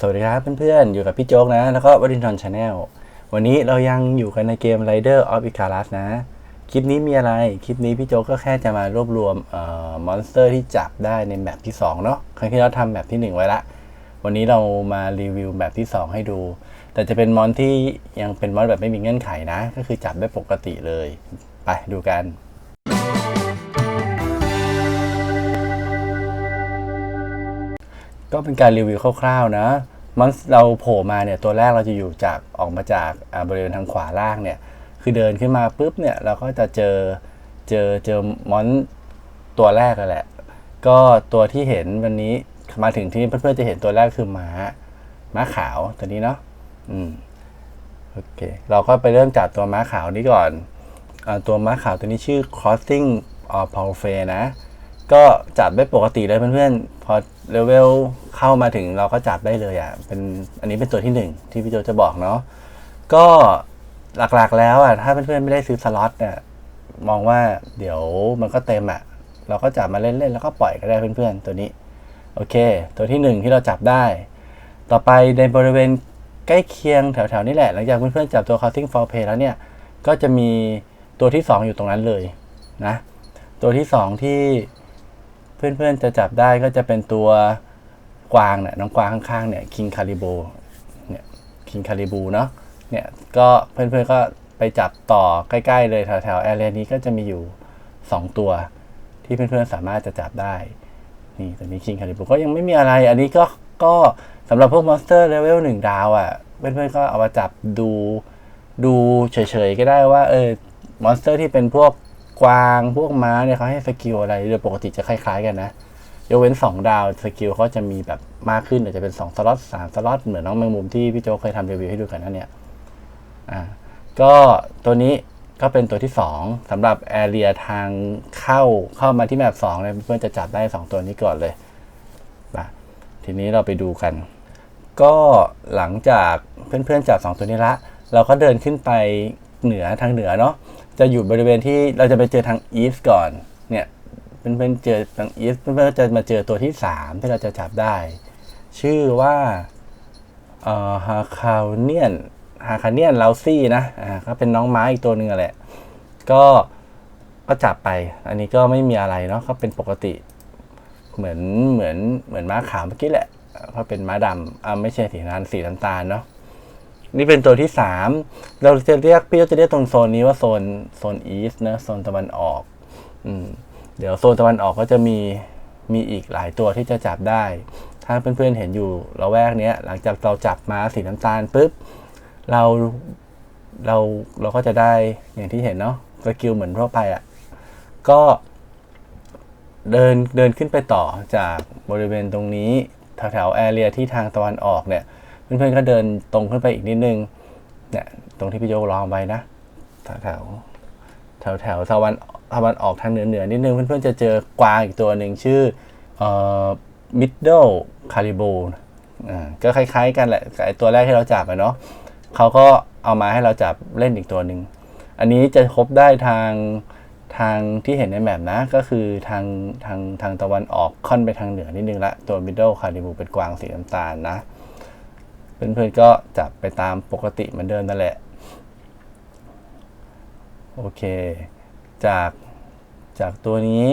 สวัสดีครับเพื่อนๆ อยู่กับพี่โจ๊กนะ แล้วก็วรินทร์ชาแนลวันนี้เรายังอยู่กันในเกม Rider of Icarus นะ คลิปนี้มีอะไร คลิปนี้พี่โจ๊กก็แค่จะมารวบรวมเอ่อมอนสเตอร์ที่จับได้ในแมปที่ 2 เนาะครั้งที่เราทำแมปที่ 1 ไว้ละ วันนี้เรามารีวิวแมปที่ 2 ให้ดู แต่จะเป็นมอนที่ยังเป็นมอนแบบไม่มีเงื่อนไขนะ ก็คือจับได้ปกติเลย ไปดูกัน ก็เป็นการรีวิวคร่าวๆนะมันเราโผล่มาเนี่ยตัวแรกเราจะอยู่จากออกมาจากบริเวณทางขวาล่างเนี่ยคือเดินขึ้นมาปุ๊บเนี่ยเราก็จะเจอเจอเจอมอนตัวแรกกันแหละ ก็ตัวที่เห็นวันนี้มาถึงที่เพื่อนๆจะเห็นตัวแรกคือม้าม้าขาวตัวนี้เนาะอืมโอเคเราก็ไปเริ่มจากตัวม้าขาวนี้ก่อนอตัวม้าขาวตัวนี้ชื่อ crossing of p a l f a y นะ ก็จับได้ปกติเลยเพื่อนๆ พอเลเวลเข้ามาถึงเราก็จับได้เลยอะ เป็นอันนี้เป็นตัวที่หนึ่งที่พี่โจจะบอกเนาะ ก็หลักๆแล้วอะ ถ้าเพื่อนๆไม่ได้ซื้อสล็อตเนี่ย มองว่าเดี๋ยวมันก็เต็มอะ เราก็จับมาเล่นๆแล้วก็ปล่อยก็ได้เพื่อนๆ ตัวนี้ โอเค ตัวที่หนึ่งที่เราจับได้ ต่อไปในบริเวณใกล้เคียงแถวๆนี้แหละ หลังจากเพื่อนๆจับตัว Crossing for Play แล้วเนี่ย ก็จะมีตัวที่สองอยู่ตรงนั้นเลยนะ ตัวที่สองที่ เพื่อนๆจะจับได้ก็จะเป็นตัวกวางเนี่ยน้องกวางข้างๆเนี่ยคิงคาริโบเนี่ยคิงคาริบูเนาะเนี่ยก็เพื่อนๆก็ไปจับต่อใกล้ๆเลยแถวๆแอเรียนี้ก็จะมีอยู่ 2 ตัวที่เพื่อนๆสามารถจะจับได้ นี่ตัวนี้คิงคาริบูก็ยังไม่มีอะไร อันนี้ก็ก็สำหรับพวกมอนสเตอร์เลเวลหนึ่งดาวอะ่ะเพื่อนๆก็เอามาจับดูดูเฉยๆก็ได้ว่าเออมอนสเตอร์ที่เป็นพวก กวางพวกม้าเนี่ยเขาให้สกิลอะไรโดยปกติจะคล้ายๆกันนะยกเว้น 2 ดาวสกิลเขาจะมีแบบมากขึ้นอาจจะเป็น 2 สล็อต 3 สล็อต เหมือนน้องแมงมุมที่พี่โจเคยทำรีวิวให้ดูกันนั่นเนี่ยอ่าก็ตัวนี้ก็เป็นตัวที่ 2สำหรับแอเรียทางเข้าเข้ามาที่แมป2เนี่ยเพื่อนจะจับได้ 2 ตัวนี้ก่อนเลยมาทีนี้เราไปดูกัน ก็หลังจากเพื่อนๆจับ 2 ตัวนี้ละ เราก็เดินขึ้นไปเหนือทางเหนือเนาะ จะอยู่บริเวณที่เราจะไปเจอทางอีสก่อน เนี่ยเพื่อนๆเจอทางอีสเพื่อนๆจะมาเจอตัวที่ 3 ที่เราจะจับได้ ชื่อว่าเอ่อฮาคาเนียนฮาคาเนียนลาซี่นะอ่าก็เป็นน้องไม้อีกตัวหนึ่งแหละ ก็ก็จับไป อันนี้ก็ไม่มีอะไรเนาะก็เป็นปกติ เหมือนเหมือนเหมือนม้าขาวเมื่อกี้แหละเพราะเป็นม้าดำอ่าไม่ใช่สีน้ำสีน้ำตาลเนาะ นี่เป็นตัวที่สามเราจะเรียกพี่ก็จะเรียกตรงโซนนี้ว่าโซนโซนอีสต์นะโซนตะวันออกอืมเดี๋ยวโซนตะวันออกก็จะมีมีอีกหลายตัวที่จะจับได้ ถ้าเพื่อนๆเห็นอยู่เราแวกเนี้ย หลังจากเราจับมาสีน้ำตาลปุ๊บเราเราเราก็จะได้อย่างที่เห็นเนาะสกิลเหมือนทั่วไปอะ่ะก็เดินเดินขึ้นไปต่อจากบริเวณตรงนี้แถวๆแอเรียที่ทางตะวันออกเนี่ย เพื่อนๆก็เดินตรงขึ้นไปอีกนิดนึงเนี่ยตรงที่พี่โยลองไปนะแถวแถวแถวตะวันตะวันออกทางเหนือเหนือนิดนึงเพื่อนๆจะเจอกวางอีกตัวหนึ่งชื่อเอ่อ middle caribou อ่าก็คล้ายๆกันแหละกับไอตัวแรกที่เราจับอะเนาะเขาก็เอามาให้เราจับเล่นอีกตัวหนึ่งอันนี้จะครบได้ทางทางที่เห็นในแมปนะก็คือทางทางทางตะวันออกค่อนไปทางเหนือนิดนึงละตัว middle caribou เป็นกวางสีน้ำตาลนะ เพื่อนๆก็จับไปตามปกติเหมือนเดิมนั่นแหละ โอเค จากจากตัวนี้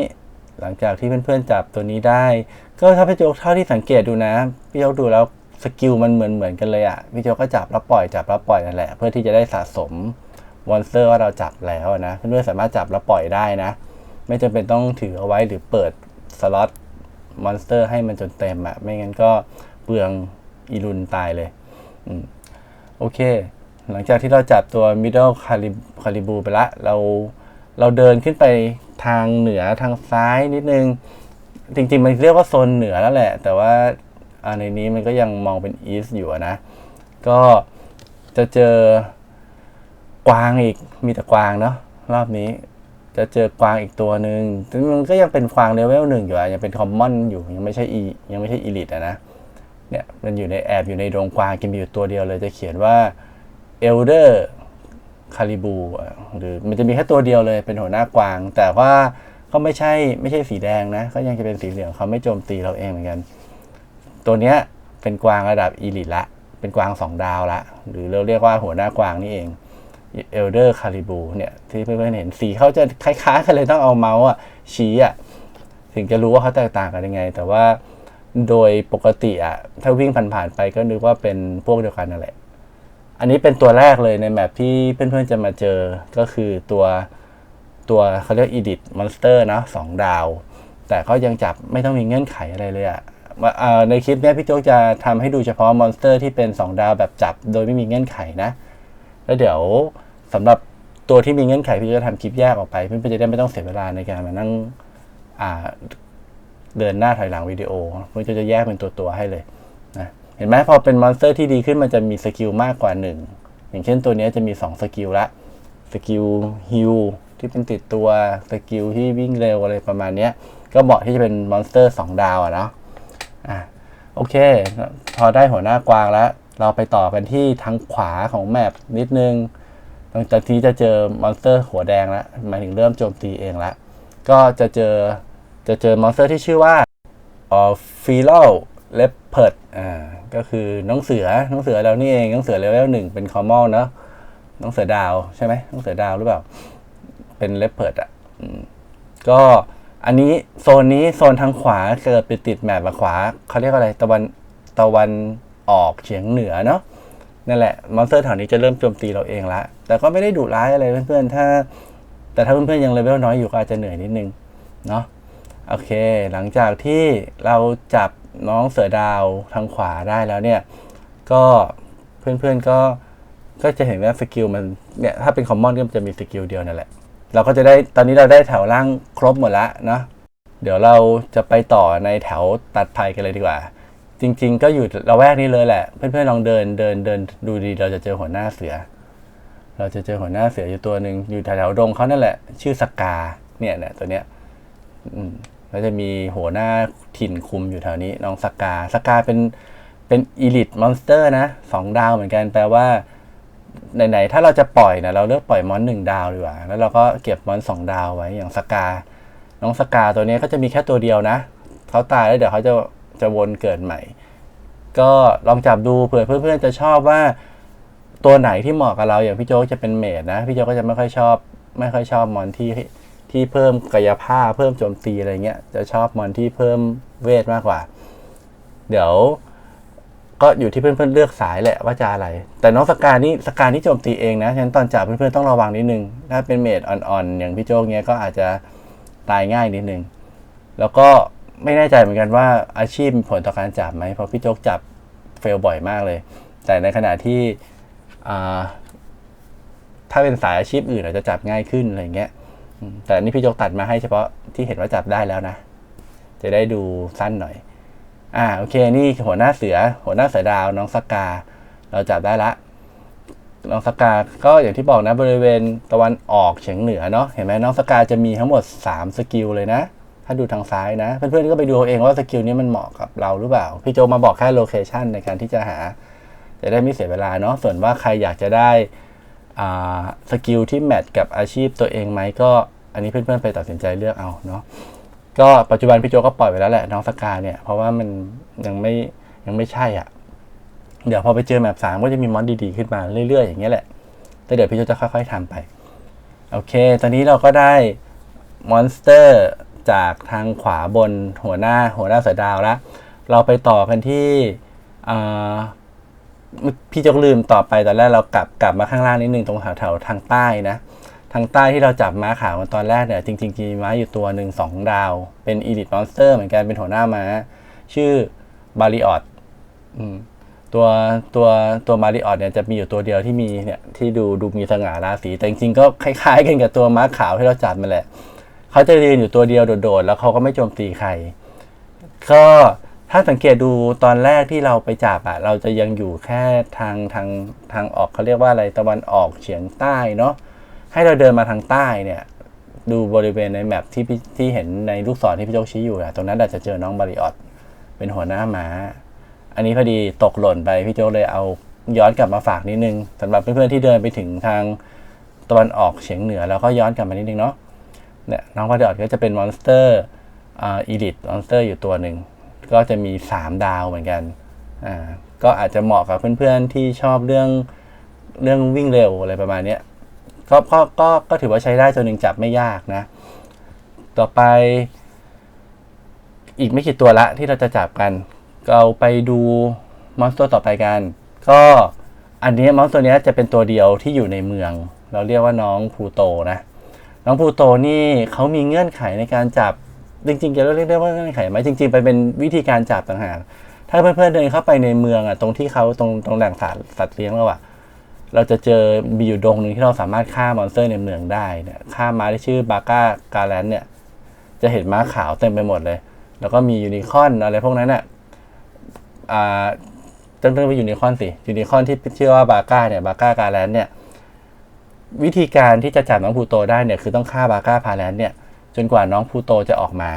หลังจากที่เพื่อนๆจับตัวนี้ได้ ก็ถ้าพี่โจกเท่าที่สังเกตดูนะพี่โจกดูแล้วสกิลมันเหมือนเหมือนกันเลยอะ่ะพี่โจกก็จับแล้วปล่อยจับแล้วปล่อยนั่นแหละ เพื่อที่จะได้สะสมมอนสเตอร์ว่าเราจับแล้วนะเพื่อนๆสามารถจับแล้วปล่อยได้นะ ไม่จำเป็นต้องถือเอาไว้หรือเปิดสล็อตมอนสเตอร์ให้มันจนเต็มอะ่ะไม่งั้นก็เปลือง อีรุนตายเลยอโอเค หลังจากที่เราจับตัว middle calibu ไปละ เราเราเดินขึ้นไปทางเหนือทางซ้ายนิดนึง จริง ๆ มันเรียกว่าโซนเหนือแล้วแหละ แต่ว่าในนี้มันก็ยังมองเป็น east อยู่นะ ก็จะเจอกวางอีกมีแต่กวางเนาะรอบนี้จะเจอกวางอีกตัวหนึ่งซึ่งมันก็ยังเป็นกวางเลเวลหนึ่งอยู่อะยังเป็นคอมมอนอยู่ยังไม่ใช่อียังไม่ใช่อีลิตอะนะ เนี่ยมันอยู่ในแอบอยู่ในดงกวางกินมีอยู่ตัวเดียวเลยจะเขียนว่า Elder คาริบูหรือมันจะมีแค่ตัวเดียวเลยเป็นหัวหน้ากวาง แต่ว่าก็ไม่ใช่ไม่ใช่สีแดงนะก็ยังจะเป็นสีเหลืองเขาไม่โจมตีเราเองเหมือนกัน ตัวเนี้ยเป็นกวางระดับอีลิตละ เป็นกวางสองดาวละ หรือเราเรียกว่าหัวหน้ากวางนี่เองเอลเดอร์คาริบูเนี่ยที่เพื่อนๆเห็นสีเขาจะคล้ายๆกันเลยต้องเอาเมาส์อะชี้อะถึงจะรู้ว่าเขาแตกต่างกันยังไง แต่ว่า โดยปกติอะถ้าวิ่งผ่านๆไปก็นึกว่าเป็นพวกเดียวกันนั่นแหละ อันนี้เป็นตัวแรกเลยในแมปที่เพื่อนๆจะมาเจอก็คือตัวตัวเขาเรียก Edit Monster นะสองดาว แต่ก็ยังจับไม่ต้องมีเงื่อนไขอะไรเลยอะอ่อในคลิปนี้พี่โจ๊กจะทำให้ดูเฉพาะมอนสเตอร์ที่เป็น 2 ดาวแบบจับโดยไม่มีเงื่อนไขนะ แล้วเดี๋ยวสำหรับตัวที่มีเงื่อนไขพี่โจจะทำคลิปแยกออกไป เพื่อนๆจะได้ไม่ต้องเสียเวลาในการมานั่ง เดินหน้าถอยหลังวิดีโอเพื่อจะแยกเป็นตัวตัวๆให้เลยนะเห็นไหมพอเป็นมอนสเตอร์ที่ดีขึ้นมันจะมีสกิลมากกว่า 1 อย่างเช่นตัวนี้จะมี 2 สกิลละสกิลฮิลที่เป็นติดตัวสกิลที่วิ่งเร็วอะไรประมาณนี้ก็เหมาะที่จะเป็นมอนสเตอร์ 2 ดาวอะเนาะอะโอเค พอได้หัวหน้ากวางแล้ว เราไปต่อกันที่ทางขวาของแมปนิดนึงหลังจากที่จะเจอมอนสเตอร์หัวแดงแล้วหมายถึงเริ่มโจมตีเองแล้วก็จะเจอ จะเจอมอนสเตอร์ที่ชื่อว่าออฟิโลเลปเพิร์ดอ่าก็คือน้องเสือน้องเสือเรานี่เองน้องเสือเลเวลหนึ่งเป็นคอมมอนเนาะน้องเสือดาวใช่ไหมน้องเสือดาวหรือเปล่า เป็นเลปเพิร์ดอะอืมก็อันนี้โซนนี้โซนทางขวาเกิดไปติดแมปขวาเขาเรียกอะไรตะวันตะวันออกเฉียงเหนือเนาะนั่นแหละมอนสเตอร์แถวนี้จะเริ่มโจมตีเราเองละ แต่ก็ไม่ได้ดุร้ายอะไรเพื่อนๆถ้า แต่ถ้าเพื่อนๆยังเลเวลน้อยอยู่ก็อาจจะเหนื่อยนิดนึงเนาะ โอเค หลังจากที่เราจับน้องเสือดาวทางขวาได้แล้วเนี่ย ก็เพื่อนๆก็ก็จะเห็นว่าสกิลมันเนี่ยถ้าเป็นคอมมอนก็จะมีสกิลเดียวนั่นแหละ เราก็จะได้ตอนนี้เราได้แถวล่างครบหมดละเนาะเดี๋ยวเราจะไปต่อในแถวตัดภัยกันเลยดีกว่า จริง ๆ ก็อยู่ระแวกนี้เลยแหละ เพื่อนๆลองเดินเดินเดินดูดีเราจะเจอหัวหน้าเสือ เราจะเจอหัวหน้าเสืออยู่ตัวหนึ่งอยู่แถวๆดงเขานั่นแหละ ชื่อสกาเนี่ยเนี่ยตัวเนี้ย อืมแล้วจะมีหัวหน้าถิ่นคุมอยู่แถวนี้ น้องสกาสกาเป็นเป็นอีลิทมอนสเตอร์นะสองดาวเหมือนกันแปลว่าไหนๆถ้าเราจะปล่อยนะเราเลือกปล่อยมอนหนึ่งดาวดีกว่า แล้วเราก็เก็บมอนสองดาวไว้อย่างสกา น้องสกาตัวนี้ก็จะมีแค่ตัวเดียวนะเขาตายแล้วเดี๋ยวเขาจะจะวนเกิดใหม่ ก็ลองจับดูเผื่อเพื่อนๆจะชอบว่าตัวไหนที่เหมาะกับเราอย่างพี่โจ๊กจะเป็นเมดนะ พี่โจ๊กก็จะไม่ค่อยชอบ ไม่ค่อยชอบมอนที่ ที่เพิ่มกายภาพเพิ่มโจมตีอะไรเงี้ยจะชอบมอนที่เพิ่มเวทมากกว่า เดี๋ยว ก็อยู่ที่เพื่อนๆเลือกสายแหละว่าจะอะไร แต่น้องสกานี่สกานี่โจมตีเองนะฉะนั้นตอนจับเพื่อนๆต้องระวังนิดนึงถ้าเป็นเมดอ่อนๆอย่างพี่โจ๊กเงี้ยก็อาจจะตายง่ายนิดนึงแล้วก็ไม่แน่ใจเหมือนกันว่าอาชีพมีผลต่อการจับไหมเพราะพี่โจ๊กจับเฟลบ่อยมากเลย แต่ในขณะที่อ่าถ้าเป็นสายอาชีพอื่นอาจจะจับง่ายขึ้นอะไรเงี้ย แต่นี่พี่โจกตัดมาให้เฉพาะที่เห็นว่าจับได้แล้วนะ จะได้ดูสั้นหน่อย อ่าโอเค นี่หัวหน้าเสือ หัวหน้าเสือดาวน้องสกาเราจับได้ละ น้องสกา ก็อย่างที่บอกนะบริเวณตะวันออกเฉียงเหนือเนาะ เห็นไหมน้องสกาจะมีทั้งหมด 3 สกิลเลยนะ ถ้าดูทางซ้ายนะ เพื่อนๆก็ไปดูเอาเองว่าสกิลนี้มันเหมาะกับเราหรือเปล่า พี่โจมาบอกแค่โลเคชันในการที่จะหา จะได้ไม่เสียเวลาเนาะ ส่วนว่าใครอยากจะได้ สกิลที่แมทกับอาชีพตัวเองไหมก็อันนี้เพื่อนๆไปตัดสินใจเลือกเอาเนาะก็ปัจจุบันพี่โจก็ปล่อยไปแล้วแหละน้องสกาเนี่ยเพราะว่ามันยังไม่ยังไม่ใช่อะ เดี๋ยวพอไปเจอแมปสามก็จะมีมอนดีๆขึ้นมาเรื่อยๆอย่างเงี้ยแหละแต่เดี๋ยวพี่โจจะค่อย ๆทำไป โอเค ตอนนี้เราก็ได้มอนสเตอร์จากทางขวาบนหัวหน้าหัวหน้าเสือดาวแล้วเราไปต่อกันที่อ่า พี่จกลืมต่อไปตอนแรกเรากลับกลับมาข้างล่างนิดนึงตรงแถวแถวทางใต้นะ ทางใต้ที่เราจับม้าขาวมาตอนแรกเนี่ยจริงๆมีม้าอยู่ตัวหนึ่งสองดาว เป็นอีลิทมอนสเตอร์เหมือนกันเป็นหัวหน้าม้า ชื่อบาริออตตัวตัวตัวมาริออตเนี่ยจะมีอยู่ตัวเดียวที่มีเนี่ยที่ดูดูมีสง่าราศีแต่จริงๆก็คล้ายๆกันกับตัวม้าขาวที่เราจับมาแหละเขาจะยืนอยู่ตัวเดียวโดดๆแล้วเขาก็ไม่โจมตีใคร ก็ ถ้าสังเกตดูตอนแรกที่เราไปจับอะเราจะยังอยู่แค่ทางทางทางออกเขาเรียกว่าอะไรตะวันออกเฉียงใต้เนาะให้เราเดินมาทางใต้เนี่ยดูบริเวณในแมปที่ที่เห็นในลูกศรที่พี่โจกชี้อยู่อะตรงนั้นอาจจะเจอน้องบาริออตเป็นหัวหน้าม้า อันนี้พอดีตกหล่นไปพี่โจกเลยเอาย้อนกลับมาฝากนิดนึงสำหรับเพื่อนๆที่เดินไปถึงทางตะวันออกเฉียงเหนือแล้วก็ย้อนกลับมานิดนึงเนาะเนี่ยน้องบาริออตก็จะเป็นมอนสเตอร์อ่าอีลิทมอนสเตอร์อยู่ตัวหนึ่ง ก็จะมี 3 ดาวเหมือนกันอ่าก็อาจจะเหมาะกับเพื่อนๆที่ชอบเรื่องเรื่องวิ่งเร็วอะไรประมาณนี้ก็ก็ก็ก็ถือว่าใช้ได้ตัวหนึ่งจับไม่ยากนะ ต่อไป อีกไม่กี่ตัวละที่เราจะจับกัน เราไปดูมอนสเตอร์ต่อไปกัน ก็อันนี้มอนสเตอร์นี้จะเป็นตัวเดียวที่อยู่ในเมือง เราเรียกว่าน้องพลูโตนะ น้องพลูโตนี่เขามีเงื่อนไขในการจับ จริงๆจะเรียกได้ว่าเงื่อนไขไหมจริง ๆ ไปเป็นวิธีการจับต่างหากถ้าเพื่อนๆเดินเข้าไปในเมืองอะตรงที่เขาตรงตรงแหล่งสัตว์สัตว์เลี้ยงเราอะเราจะเจอมีอยู่ดงหนึ่งที่เราสามารถฆ่ามอนสเตอร์ในเมืองได้เนี่ยฆ่าม้าที่ชื่อบาก้ากาแลนเนี่ย จะเห็นม้าขาวเต็มไปหมดเลย แล้วก็มียูนิคอนอะไรพวกนั้นอะอ่าต้งเรียกว่ายูนิคอนสิยูนิคอนที่ชื่อว่าบาก้าเนี่ยบาก้ากาแลนเนี่ยวิธีการที่จะจับน้องพูโตได้เนี่ยคือต้องฆ่าบาก้าพาแลนเนี่ย จนกว่าน้องพูโตจะออกมา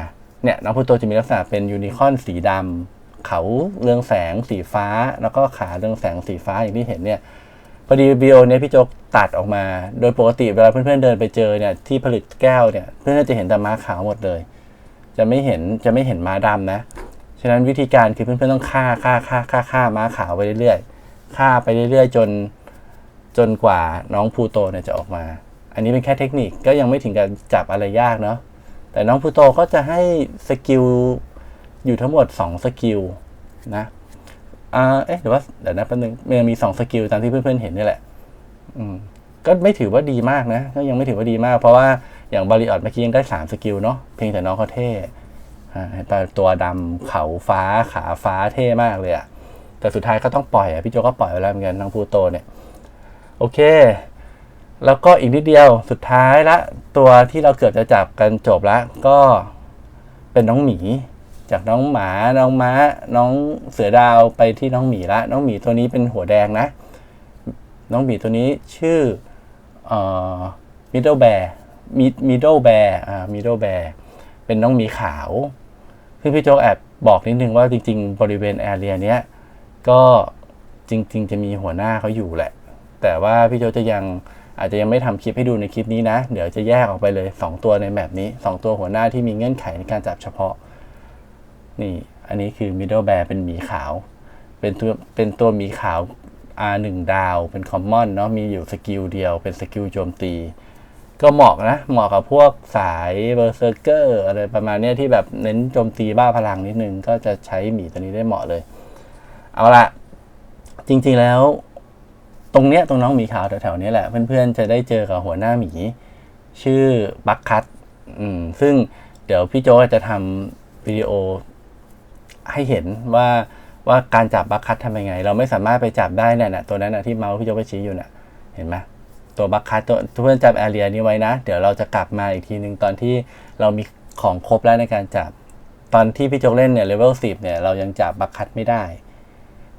เนี่ยน้องพูโตจะมีลักษณะเป็นยูนิคอนสีดำเขาเรืองแสงสีฟ้า แล้วก็ขาเรืองแสงสีฟ้าอย่างที่เห็นเนี่ยพอดีวิดีโอเนี้ยพี่โจกตัดออกมา โดยปกติเวลาเพื่อนๆเดินไปเจอเนี่ยที่ผลิตแก้วเนี่ยเพื่อนๆจะเห็นแต่ม้าขาวหมดเลย จะไม่เห็นจะไม่เห็นม้าดำนะฉะนั้นวิธีการคือเพื่อนๆต้องฆ่าฆ่าฆ่าฆ่าฆ่าม้าขาวไปเรื่อยๆฆ่าไปเรื่อยๆ จนจนกว่าน้องพูโตเนี่ยจะออกมา อันนี้เป็นแค่เทคนิคก็ยังไม่ถึงกับจับอะไรยากเนาะ แต่น้องพูโตก็จะให้สกิลอยู่ทั้งหมด 2 สกิลนะอ่าเอ๊ะหรือว่าเดี๋ยวนะแป๊บนึงมันมีสองสกิลตามที่เพื่อนๆเห็นนี่แหละ อืมก็ไม่ถือว่าดีมากนะ ก็ยังไม่ถือว่าดีมาก เพราะว่าอย่างบริออดเมื่อกี้ยังได้สามสกิลเนาะเพียงแต่น้องเขาเท่อ่าเห็นปะตัวดำเขาฟ้าขาฟ้าเท่มากเลยอะแต่สุดท้ายก็ต้องปล่อยอะพี่โจก็ปล่อยไปแล้วเหมือนกันน้องพูโตเนี่ย โอเค แล้วก็อีกนิดเดียวสุดท้ายละ ตัวที่เราเกือบจะจับกันจบละก็เป็นน้องหมี จากน้องหมาน้องม้า น้องเสือดาวไปที่น้องหมีละ น้องหมีตัวนี้เป็นหัวแดงนะ น้องหมีตัวนี้ชื่อเอ่อ middle bear middle bear อ่า middle bear เป็นน้องหมีขาวซึ่งพี่โจแอบบอกนิดนึงว่าจริง ๆ บริเวณแอเรียเนี้ยก็จริง ๆ จะมีหัวหน้าเขาอยู่แหละ แต่ว่าพี่โจจะยัง อาจจะยังไม่ทำคลิปให้ดูในคลิปนี้นะ เดี๋ยวจะแยกออกไปเลย 2 ตัวในแบบนี้ 2 ตัวหัวหน้าที่มีเงื่อนไขในการจับเฉพาะ นี่ อันนี้คือ middle bear เป็นหมีขาว เป็นตัวเป็นตัวหมีขาว R 1 ดาว เป็น common เนาะ มีอยู่สกิลเดียว เป็นสกิลโจมตี ก็เหมาะนะ เหมาะกับพวกสายเบอร์เซอร์เกอร์อะไรประมาณนี้ที่แบบเน้นโจมตีบ้าพลังนิดนึง ก็จะใช้หมีตัวนี้ได้เหมาะเลย เอาละจริงๆแล้ว ตรงเนี้ยตรงน้องหมีขาวแถวๆนี้แหละ เพื่อนๆจะได้เจอกับหัวหน้าหมี ชื่อบักคัตอืมซึ่งเดี๋ยวพี่โจจะทำวิดีโอให้เห็นว่าว่าการจับบัคคัตทำยังไง เราไม่สามารถไปจับได้เนี่ยนะตัวนั้นนะที่เมาส์พี่โจไปชี้อยู่น่ะ เห็นไหมตัวบัคคัตตัวเพื่อนจำแอเรียนี้ไว้นะ เดี๋ยวเราจะกลับมาอีกทีหนึ่งตอนที่เรามีของครบแล้วในการจับ ตอนที่พี่โจเล่นเนี่ยเลเวลสิบเนี่ยเรายังจับบัคคัตไม่ได้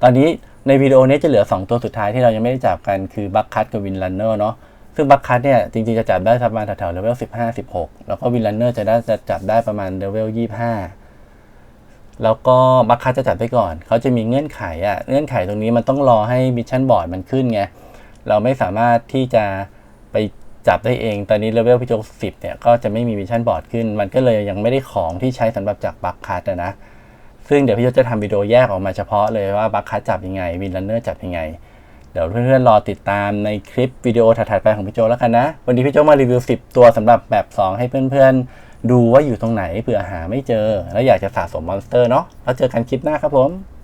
ตอนนี้ ในวิดีโอนี้จะเหลือ 2 ตัวสุดท้ายที่เรายังไม่ได้จับกันคือบัคคัตกับวินลันเนอร์เนาะซึ่งบัคคัตเนี่ยจริงๆจะจับได้ประมาณแถวๆเลเวลสิบห้าสิบหกแล้วก็วินลันเนอร์จะได้จะจับได้ประมาณเลเวลยี่ห้าแล้วก็บัคคัตจะจัดไปก่อน เขาจะมีเงื่อนไขอะเงื่อนไขตรงนี้มันต้องรอให้มิชชั่นบอร์ดมันขึ้นไงเราไม่สามารถที่จะไปจับได้เอง ตอนนี้เลเวลพี่โจสิบเนี่ยก็จะไม่มีมิชชั่นบอร์ดขึ้น มันก็เลยยังไม่ได้ของที่ใช้สำหรับจับบัคคัตนะ ซึ่งเดี๋ยวพี่โจจะทำวิดีโอแยกออกมาเฉพาะเลยว่าบัคคัตจับยังไงวินลันเนอร์จับยังไง เดี๋ยวเพื่อนๆรอติดตามในคลิปวิดีโอถัดๆไปของพี่โจแล้วกันนะ วันนี้พี่โจมารีวิว 10 ตัวสำหรับแบบ2 ให้เพื่อนๆ ดูว่าอยู่ตรงไหนเผื่อหาไม่เจอ แล้วอยากจะสะสมมอนสเตอร์เนาะแล้วเจอกันคลิปหน้าครับผม